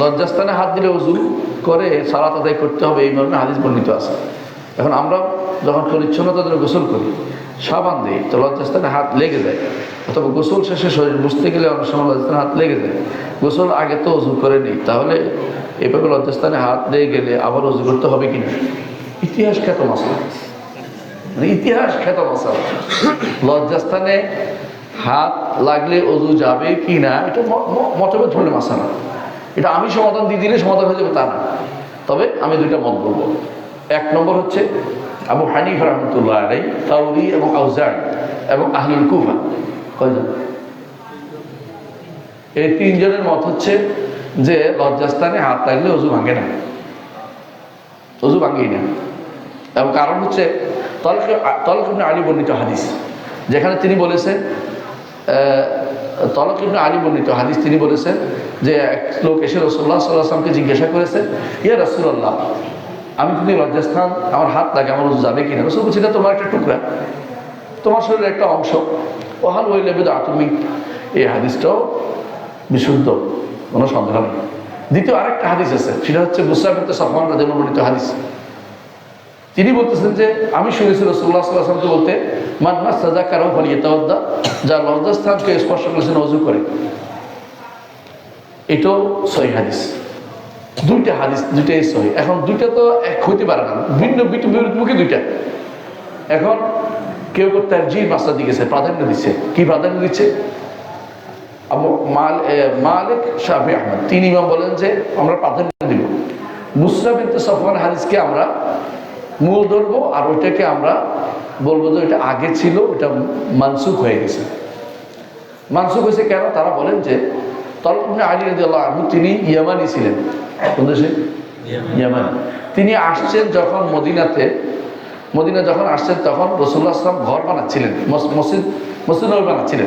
লজ্জাস্থানে হাত দিলে উজু করে সালাত আদায় করতে হবে, এই মর্মে হাদিস বর্ণিত আছে। এখন আমরা যখন পরিচ্ছন্নতা জন্য গোসল করি, সাবান দিই, তো লজ্জাস্থানে হাত লেগে যায়। অথবা গোসল শেষে শরীর বুঝতে গেলে অনেক সময় লজ্জাস্থানে হাত লেগে যায়। গোসল আগে তো উজু করে নিই, তাহলে এভাবে লজ্জাস্থানে হাত লেগে গেলে আবার উজু করতে হবে কিনা? ইতিহাস খ্যাত মশলা মানে ইতিহাস খ্যাত মশলা লজ্জাস্থানে হাত লাগলে অজু যাবে কি না এটা মতভেদ ধরলে না এটা আমি সমাধান দিয়ে দিলে সমাধান হয়ে যাবে তা না। তবে আমি দুইটা মত বলব। এক নম্বর হচ্ছে আবু হানিফ রহমতুল্লাহ আলাই তাউরি এবং আউজার এবং আহলুল কুফা। কয়জন? এই তিনজনের মত হচ্ছে যে লজ্জাস্থানে হাত লাগলে অজু ভাঙে না। অজু ভাঙেই না। এবং কারণ হচ্ছে তলক তলক আলী বর্ণিত হাদিস, যেখানে তিনি বলেছেন তলক ইবনে আলী বর্ণিত হাদিস তিনি বলেছেন যে এক লোক এসে রসুল্লাহ সাল্লাহ আসলামকে জিজ্ঞাসা করেছে, ইয়া রসুল্লাহ আমি যদি লজ্জাস্থান? আমার হাত লাগে, আমার উজু যাবে কিনা? রসুল বলছি, "এটা তোমার একটা টুকরা। তোমার শরীরের একটা অংশ। ওহাল ওই লেবে আতমিক এই হাদিসটাও বিশুদ্ধ, কোনো সন্দেহ নেই। দ্বিতীয় আরেকটা হাদিস আছে, সেটা হচ্ছে মুসাফির সফমান বর্ণিত হাদিস। তিনি বলতেছেন যে, আমি শুনেছি রসুল্লাহ সাল্লাহামকে বলতে মাদমা সাজা কারও ফলিয়ে তাওদ্দা যা লজ্জাস্থানকে স্পর্শ করেছেন অজু করে। এটাও সহি হাদিস। দুইটা হাদিস, দুইটাই সহি। এখন দুইটা তো এক হইতে পারে না। ভিন্ন বিপরীতমুখী দুইটা। এখন কেউ কেউ তার জি মাস্টার দিকেছে প্রাধান্য দিচ্ছে। কি প্রাধান্য দিচ্ছে? মালিক শাহি আহমদ। তিনি ইমাম বলেন যে, আমরা প্রাধান্য দিব। মুসরাফ ইনতে সফওয়ান হাদিসকে আমরা মূল ধরবো আর ওইটাকে আমরা বলব যে এটা আগে ছিল ওটা মানসুখ হয়ে গেছে। মানসুখ হয়েছে কেন? তারা বলেন যে তলকুমনে আলী রাজি আল্লাহ আনহু তিনি ইয়ামানি ছিলেন। কোন দেশে? ইয়ামানি। তিনি আসছেন যখন মদিনাতে মদিনা যখন আসছেন তখন রসুল্লাহ আসলাম ঘর বানাচ্ছিলেন। মস- মসজিদ মসজিদ বানাচ্ছিলেন।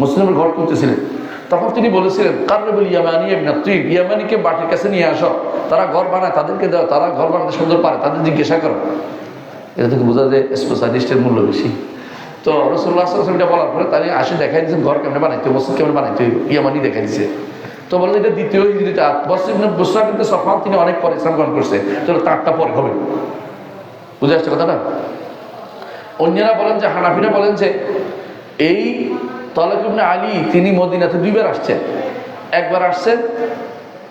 মসজিদ নবীর ঘর করতেছিলেন। তখন তিনি বলেছিলেন, কার্নেবুল ইয়ামানি না তুই ইয়ামানিকে বাটির কাছে নিয়ে আসো। তারা ঘর বানায়, তাদেরকে দাও, তারা ঘর বানাতে সুন্দর পারে, তাদের জিজ্ঞাসা করো। এটা থেকে বোঝা যায় স্পেশালিস্টের মূল্য বেশি। তো রসুল্লাহ এটা বলার পরে তারা আসে দেখাই দিয়েছেন, ঘর কেমন বানাইতে মসজিদ কেমন বানাইতে ইয়ামানি দেখাই দিছে তো বলে এটা দ্বিতীয় হিজড়িটা বসিম বুসরা কিন্তু সফান তিনি অনেক পরে ইসলাম গ্রহণ করছে চলো তারটা পরে হবে। বুঝে আসছে কথাটা? অন্যরা বলেন যে, হানাফিরা বলেন যে, এই তলেক ইবনে আলী, তিনি মদিনাতে দুইবার আসছেন। একবার আসছেন,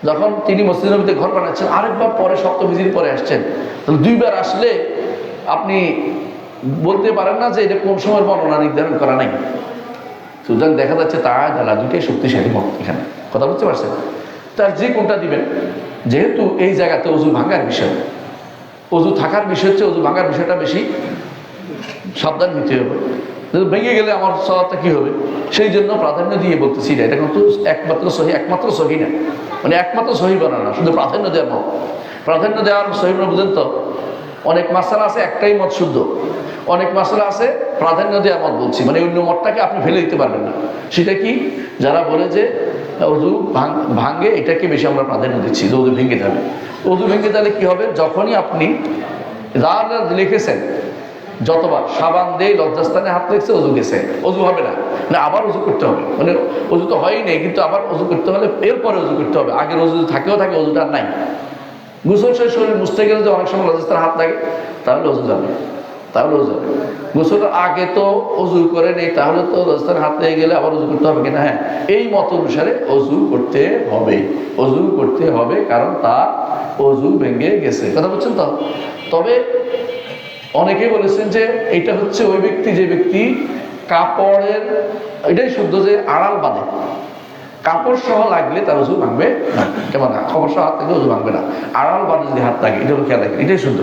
যখন তিনি মসজিদ নবীতে ঘর বানাচ্ছেন, আরেকবার পরে সপ্তমীজির পরে আসছেন। তাহলে দুইবার আসলে আপনি বলতে পারেন না যে এটা কোন সময়ের বর্ণনা, নির্ধারণ করা নাই। সুতরাং দেখা যাচ্ছে তা জ্বালা দুটাই শক্তিশালী মত এখানে। কথা বুঝতে পারছেন? তার যে কোনটা দিবেন, যেহেতু এই জায়গাতে অজু ভাঙার বিষয়, অজু থাকার বিষয় হচ্ছে অজু ভাঙার বিষয়টা বেশি সাবধান নিতে হবে। ভেঙে গেলে আমার সলাটা কি হবে? সেই জন্য প্রাধান্য দিয়ে বলতেছি না। এটা কিন্তু একমাত্র সহি একমাত্র সহি না। মানে একমাত্র সহি বানানো না, শুধু প্রাধান্য দেওয়ার মত। প্রাধান্য দেওয়ার সহি মানে বুঝেন তো? অনেক মাসালা আছে, একটাই মত শুদ্ধ। অনেক মাসালা আছে, প্রাধান্য দেওয়ার মত বলছি। মানে অন্য মতটাকে আপনি ফেলে দিতে পারবেন না। সেটা কি? যারা বলে যে, অজু ভাঙ- এটাকে বেশি আমরা প্রাধান্য দিচ্ছি, যে অজু ভেঙে যাবে। অজু ভেঙে গেলে কি হবে? যখনই আপনি রাত লিখেছেন যতবার সাবান দিয়ে লজ্জাস্থানে হাত রেখেছে, অজু গেছে। অজু হবে না। না, আবার অজু করতে হবে। মানে অজু তো হয়ই নেই, কিন্তু আবার অজু করতে হলে এরপরে অজু করতে হবে। আগের অজু থাকেও থাকে, অজুটা নাই। গোসল শেষ শরীর মুছতে গেলে যে অনেক সময় লজ্জাস্থানে হাত লাগে। তাহলে অজু যাবে। তাহলে অজু যাবে। গোসলের আগে তো অজু করে নেই, তাহলে তো লজ্জাস্থানে হাত লেগে গেলে আবার অজু করতে হবে কিনা? হ্যাঁ এই মত অনুসারে অজু করতে হবে। অজু করতে হবে, কারণ তার অজু ভেঙে গেছে। কথা বলছেন তো? তবে অনেকেই বলেছেন যে এটা হচ্ছে ওই ব্যক্তি, যে ব্যক্তি কাপড়ের, এটাই শুদ্ধ যে আড়াল বাঁধে। কাপড় সহ লাগলে তার উজু ভাঙবে না। কেমন কাপড় সহ হাত থাকলে উজু ভাঙবে না। আড়াল বাঁধে যদি হাত থাকে এটা খেয়াল রাখবে এটাই শুদ্ধ।